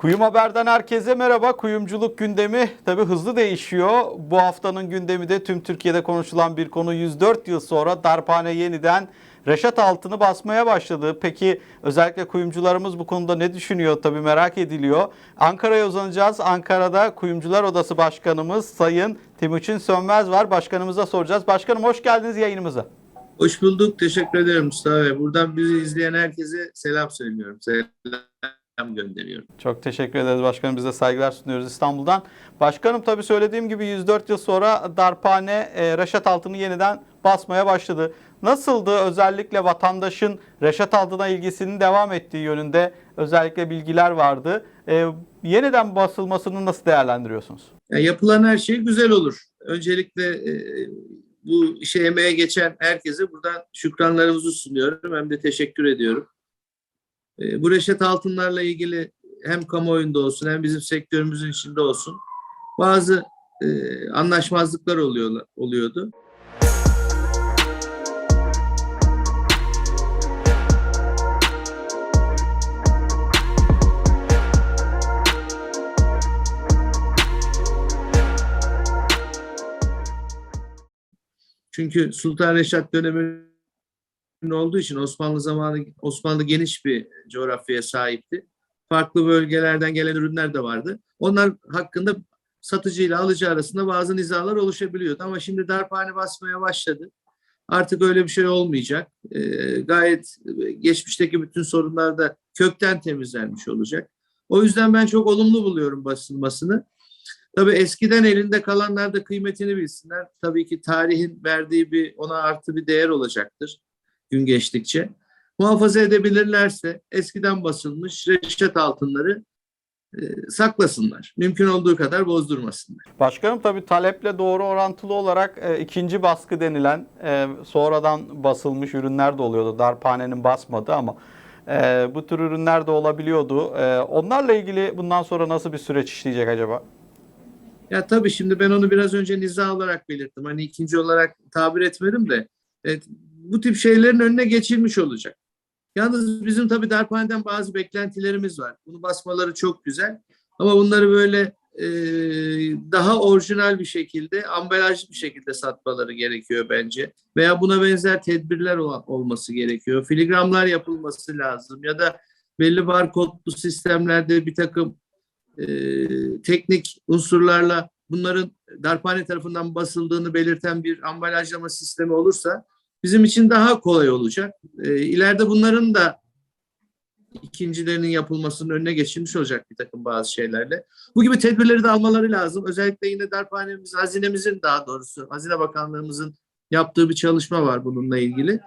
Kuyum Haber'den herkese merhaba. Kuyumculuk gündemi tabii hızlı değişiyor. Bu haftanın gündemi de tüm Türkiye'de konuşulan bir konu. 104 yıl sonra darphane yeniden reşat altını basmaya başladı. Peki özellikle kuyumcularımız bu konuda ne düşünüyor tabii merak ediliyor. Ankara'ya uzanacağız. Ankara'da Kuyumcular Odası Başkanımız Sayın Timuçin Sönmez var. Başkanımıza soracağız. Başkanım hoş geldiniz yayınımıza. Hoş bulduk. Teşekkür ederim Mustafa Bey. Buradan bizi izleyen herkese selam söylüyorum. Selam gönderiyorum. Çok teşekkür ederiz başkanım. Biz de saygılar sunuyoruz İstanbul'dan. Başkanım tabii söylediğim gibi 104 yıl sonra darphane e, reşat altını yeniden basmaya başladı. Nasıldı özellikle vatandaşın reşat altına ilgisinin devam ettiği yönünde özellikle bilgiler vardı. E, yeniden basılmasını nasıl değerlendiriyorsunuz? Yani yapılan her şey güzel olur. Öncelikle e, bu işe emeğe geçen herkese buradan şükranlarımızı sunuyorum. Hem de teşekkür ediyorum. E, bu reşat altınlarla ilgili hem kamuoyunda olsun hem bizim sektörümüzün içinde olsun bazı e, anlaşmazlıklar oluyor, oluyordu. Çünkü Sultan Reşat döneminin olduğu için Osmanlı zamanı Osmanlı geniş bir coğrafyaya sahipti. Farklı bölgelerden gelen ürünler de vardı. Onlar hakkında satıcı ile alıcı arasında bazı nizalar oluşabiliyordu. Ama şimdi darphane basmaya başladı. Artık öyle bir şey olmayacak. Ee, gayet geçmişteki bütün sorunlar da kökten temizlenmiş olacak. O yüzden ben çok olumlu buluyorum basılmasını. Tabii eskiden elinde kalanlar da kıymetini bilsinler. Tabii ki tarihin verdiği bir ona artı bir değer olacaktır gün geçtikçe. Muhafaza edebilirlerse eskiden basılmış reşat altınları e, saklasınlar. Mümkün olduğu kadar bozdurmasınlar. Başkanım tabii taleple doğru orantılı olarak e, ikinci baskı denilen e, sonradan basılmış ürünler de oluyordu. Darphanenin basmadı ama e, bu tür ürünler de olabiliyordu. E, onlarla ilgili bundan sonra nasıl bir süreç işleyecek acaba? Ya tabii şimdi ben onu biraz önce niza olarak belirttim. Hani ikinci olarak tabir etmedim de evet, bu tip şeylerin önüne geçilmiş olacak. Yalnız bizim tabii darphaneden bazı beklentilerimiz var. Bunu basmaları çok güzel. Ama bunları böyle e, daha orijinal bir şekilde, ambalajlı bir şekilde satmaları gerekiyor bence. Veya buna benzer tedbirler ol- olması gerekiyor. Filigramlar yapılması lazım ya da belli barkodlu sistemlerde bir takım e, teknik unsurlarla bunların darphane tarafından basıldığını belirten bir ambalajlama sistemi olursa bizim için daha kolay olacak. E, ileride bunların da ikincilerinin yapılmasının önüne geçilmiş olacak bir takım bazı şeylerle. Bu gibi tedbirleri de almaları lazım. Özellikle yine darphanemiz, hazinemizin daha doğrusu, Hazine Bakanlığımızın yaptığı bir çalışma var bununla ilgili.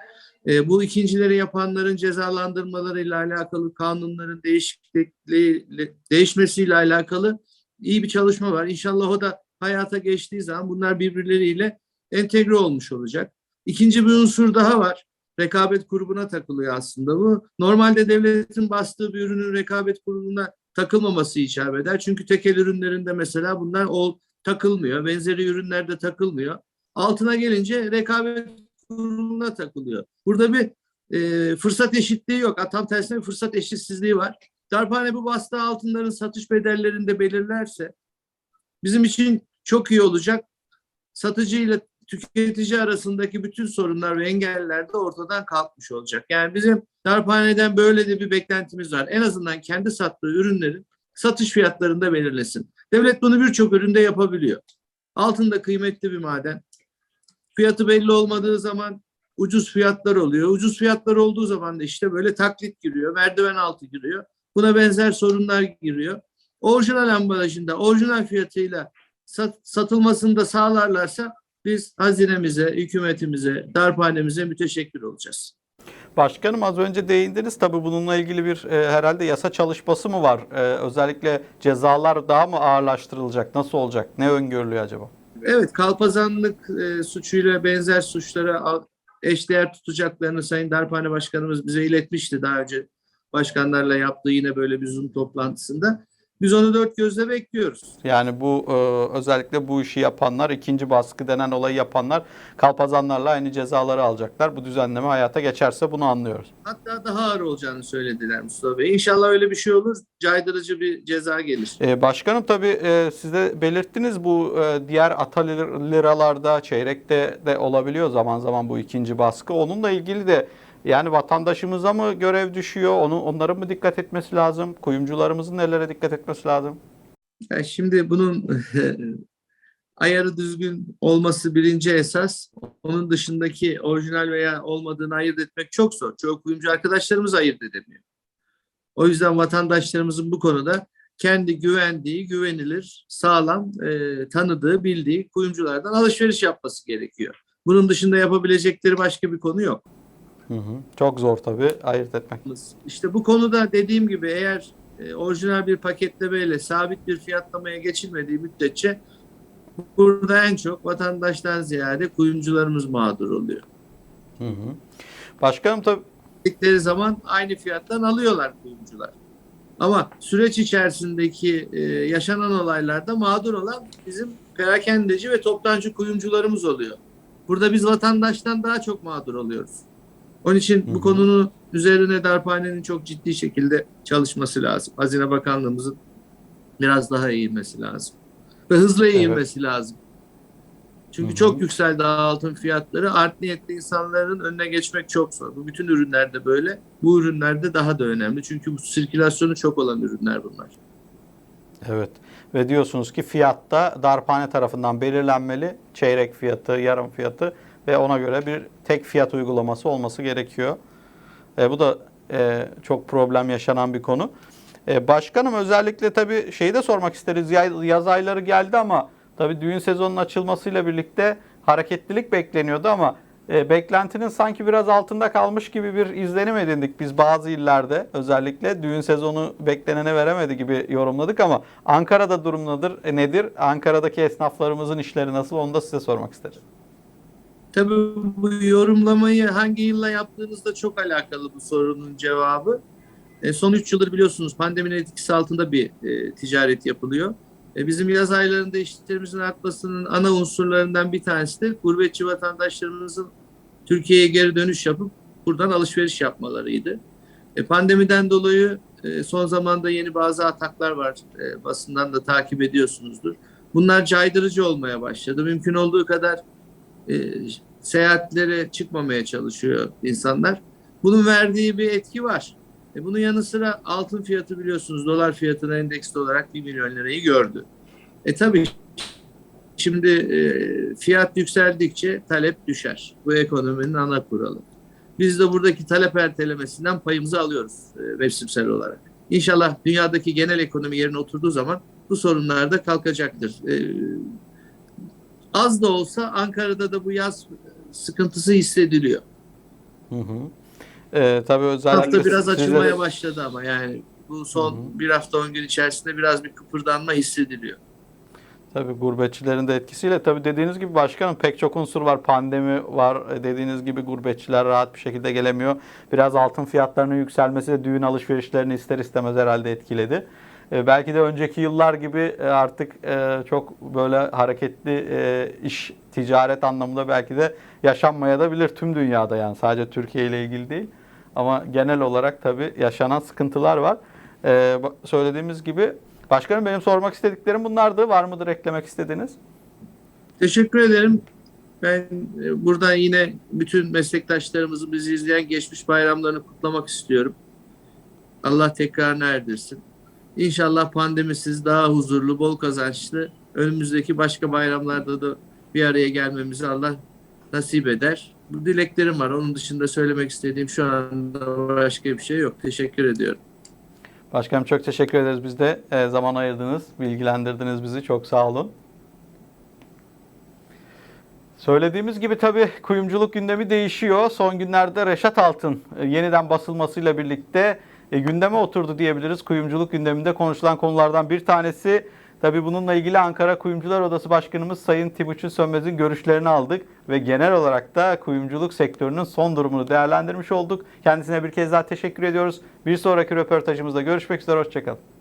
E, bu ikincileri yapanların cezalandırmalarıyla alakalı kanunların değişikliği değişmesiyle alakalı iyi bir çalışma var. İnşallah o da hayata geçtiği zaman bunlar birbirleriyle entegre olmuş olacak. İkinci bir unsur daha var. Rekabet grubuna takılıyor aslında bu. Normalde devletin bastığı bir ürünün rekabet grubuna takılmaması icap eder. Çünkü tekel ürünlerinde mesela bunlar ol, takılmıyor. Benzeri ürünlerde takılmıyor. Altına gelince rekabet kuruluna takılıyor. Burada bir e, fırsat eşitliği yok. Tam tersine fırsat eşitsizliği var. Darphane bu bastığı altınların satış bedellerini de belirlerse bizim için çok iyi olacak. Satıcı ile tüketici arasındaki bütün sorunlar ve engeller de ortadan kalkmış olacak. Yani bizim darphaneden böyle de bir beklentimiz var. En azından kendi sattığı ürünlerin satış fiyatlarında belirlesin. Devlet bunu birçok üründe yapabiliyor. Altın da kıymetli bir maden. Fiyatı belli olmadığı zaman ucuz fiyatlar oluyor. Ucuz fiyatlar olduğu zaman da işte böyle taklit giriyor, merdiven altı giriyor. Buna benzer sorunlar giriyor. Orijinal ambalajında, orijinal fiyatıyla sat, satılmasını da sağlarlarsa biz hazinemize, hükümetimize, darphanemize müteşekkir olacağız. Başkanım az önce değindiniz tabii bununla ilgili bir e, herhalde yasa çalışması mı var? E, özellikle cezalar daha mı ağırlaştırılacak? Nasıl olacak? Ne öngörülüyor acaba? Evet, kalpazanlık e, suçuyla benzer suçlara eşdeğer tutacaklarını Sayın Darphane Başkanımız bize iletmişti daha önce başkanlarla yaptığı yine böyle bir Zoom toplantısında. Biz onu dört gözle bekliyoruz. Yani bu e, özellikle bu işi yapanlar, ikinci baskı denen olayı yapanlar kalpazanlarla aynı cezaları alacaklar. Bu düzenleme hayata geçerse bunu anlıyoruz. Hatta daha ağır olacağını söylediler Mustafa Bey. İnşallah öyle bir şey olur. Caydırıcı bir ceza gelir. E, başkanım tabii e, siz de belirttiniz bu e, diğer ata lir- liralarda, çeyrekte de olabiliyor zaman zaman bu ikinci baskı. Onunla ilgili de yani vatandaşımıza mı görev düşüyor? Onu onların mı dikkat etmesi lazım? Kuyumcularımızın nelere dikkat etmesi lazım? Yani şimdi bunun ayarı düzgün olması birinci esas. Onun dışındaki orijinal veya olmadığını ayırt etmek çok zor. Çoğu kuyumcu arkadaşlarımız ayırt edemiyor. O yüzden vatandaşlarımızın bu konuda kendi güvendiği, güvenilir, sağlam, e, tanıdığı, bildiği kuyumculardan alışveriş yapması gerekiyor. Bunun dışında yapabilecekleri başka bir konu yok. Hı hı. Çok zor tabii ayırt etmek. İşte bu konuda dediğim gibi eğer e, orijinal bir paketlemeyle sabit bir fiyatlamaya geçilmediği müddetçe burada en çok vatandaştan ziyade kuyumcularımız mağdur oluyor. Hı hı. Başkanım tabii Dedikleri zaman aynı fiyattan alıyorlar kuyumcular. Ama süreç içerisindeki e, yaşanan olaylarda mağdur olan bizim perakendeci ve toptancı kuyumcularımız oluyor. Burada biz vatandaştan daha çok mağdur oluyoruz. Onun için bu konunun üzerine darphanenin çok ciddi şekilde çalışması lazım. Hazine Bakanlığımızın biraz daha eğilmesi lazım. Ve hızlı eğilmesi lazım. Çünkü Hı hı. çok yükseldi altın fiyatları. Art niyetli insanların önüne geçmek çok zor. Bu bütün ürünlerde böyle. Bu ürünlerde daha da önemli. Çünkü bu sirkülasyonu çok olan ürünler bunlar. Evet. Ve diyorsunuz ki fiyatta darphane tarafından belirlenmeli. Çeyrek fiyatı, yarım fiyatı ve ona göre bir tek fiyat uygulaması olması gerekiyor. E, bu da e, çok problem yaşanan bir konu. E, başkanım özellikle tabii şeyi de sormak isteriz. Yaz ayları geldi ama tabii düğün sezonunun açılmasıyla birlikte hareketlilik bekleniyordu ama e, beklentinin sanki biraz altında kalmış gibi bir izlenim edindik biz bazı illerde. Özellikle düğün sezonu beklenene veremedi gibi yorumladık ama Ankara'da durum nedir? E, nedir? Ankara'daki esnaflarımızın işleri nasıl? Onu da size sormak isterim. Tabii bu yorumlamayı hangi yılla yaptığınızda çok alakalı bu sorunun cevabı. E, son 3 yıldır biliyorsunuz pandeminin etkisi altında bir e, ticaret yapılıyor. E, bizim yaz aylarında işlerimizin artmasının ana unsurlarından bir tanesi de gurbetçi vatandaşlarımızın Türkiye'ye geri dönüş yapıp buradan alışveriş yapmalarıydı. E, pandemiden dolayı e, son zamanda yeni bazı ataklar var. E, basından da takip ediyorsunuzdur. Bunlar caydırıcı olmaya başladı. Mümkün olduğu kadar e, seyahatlere çıkmamaya çalışıyor insanlar. Bunun verdiği bir etki var. E, bunun yanı sıra altın fiyatı biliyorsunuz dolar fiyatına endeksli olarak 1 milyon lirayı gördü. E tabii şimdi e, fiyat yükseldikçe talep düşer. Bu ekonominin ana kuralı. Biz de buradaki talep ertelemesinden payımızı alıyoruz e, mevsimsel olarak. İnşallah dünyadaki genel ekonomi yerine oturduğu zaman bu sorunlar da kalkacaktır. E, az da olsa Ankara'da da bu yaz sıkıntısı hissediliyor. Hı hı. E, tabii özellikle Hafta biraz size de- açılmaya başladı ama yani bu son Hı hı. bir hafta on gün içerisinde biraz bir kıpırdanma hissediliyor. Tabii gurbetçilerin de etkisiyle tabii dediğiniz gibi başkanım pek çok unsur var. Pandemi var. E, Dediğiniz gibi gurbetçiler rahat bir şekilde gelemiyor. Biraz altın fiyatlarının yükselmesi de düğün alışverişlerini ister istemez herhalde etkiledi. E, belki de önceki yıllar gibi e, artık e, çok böyle hareketli e, iş ticaret anlamında belki de yaşanmaya da bilir tüm dünyada yani sadece Türkiye ile ilgili değil. Ama genel olarak tabii yaşanan sıkıntılar var. E, ba- söylediğimiz gibi başkanım benim sormak istediklerim bunlardı. Var mıdır eklemek istediğiniz? Teşekkür ederim. Ben buradan yine bütün meslektaşlarımızın bizi izleyen geçmiş bayramlarını kutlamak istiyorum. Allah tekrarını erdirsin. İnşallah pandemisiz daha huzurlu, bol kazançlı önümüzdeki başka bayramlarda da bir araya gelmemizi Allah nasip eder. Bu dileklerim var. Onun dışında söylemek istediğim şu anda başka bir şey yok. Teşekkür ediyorum. Başkanım çok teşekkür ederiz. Biz de e, zaman ayırdınız, bilgilendirdiniz bizi. Çok sağ olun. Söylediğimiz gibi tabii kuyumculuk gündemi değişiyor. Son günlerde Reşat Altın e, yeniden basılmasıyla birlikte e, gündeme oturdu diyebiliriz. Kuyumculuk gündeminde konuşulan konulardan bir tanesi. Tabii bununla ilgili Ankara Kuyumcular Odası Başkanımız Sayın Timuçin Sönmez'in görüşlerini aldık ve genel olarak da kuyumculuk sektörünün son durumunu değerlendirmiş olduk. Kendisine bir kez daha teşekkür ediyoruz. Bir sonraki röportajımızda görüşmek üzere, hoşçakalın.